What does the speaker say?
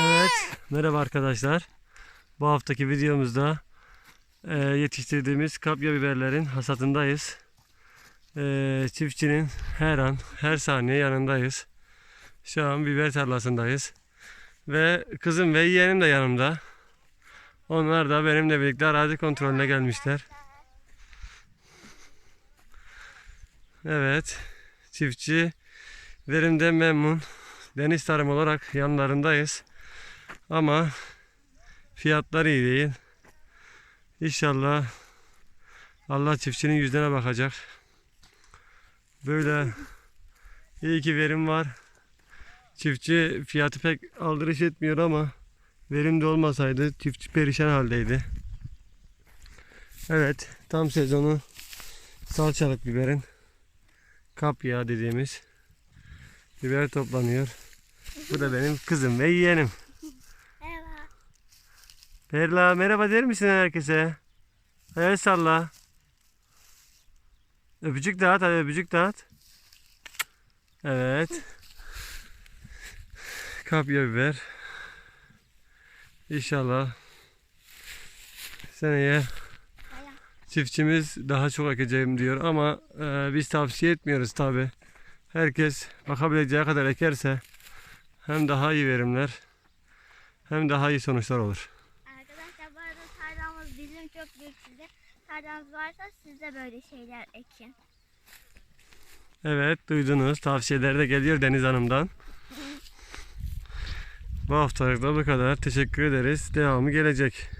Evet, merhaba arkadaşlar. Bu haftaki videomuzda e, yetiştirdiğimiz kapya biberlerin hasadındayız. E, çiftçinin her an, her saniye yanındayız. Şu an biber tarlasındayız. Ve kızım ve yeğenim de yanımda. Onlar da benimle birlikte arazi kontrolüne gelmişler. Evet, çiftçi verimden memnun. Deniz tarım olarak yanlarındayız. Ama fiyatlar iyi değil. İnşallah Allah çiftçinin yüzüne bakacak. Böyle iyi ki verim var. Çiftçi fiyatı pek aldırış etmiyor ama verim de olmasaydı çiftçi perişan haldeydi. Evet tam sezonu salçalık biberin kapya dediğimiz biber toplanıyor. Bu da benim kızım ve yeğenim. Merhaba. Perla merhaba der misin herkese? El salla. Öpücük dağıt hadi öpücük dağıt. Evet. Kapya biber. İnşallah seneye çiftçimiz daha çok ekeceğim diyor ama e, biz tavsiye etmiyoruz tabi. Herkes bakabileceği kadar ekerse hem daha iyi verimler hem daha iyi sonuçlar olur. Arkadaşlar bu arada tarlamız bizim çok büyük sizde. Tarlanız varsa siz de böyle şeyler ekin. Evet duydunuz. Tavsiyeler de geliyor Deniz Hanım'dan. Bu haftalık da bu kadar. Teşekkür ederiz. Devamı gelecek.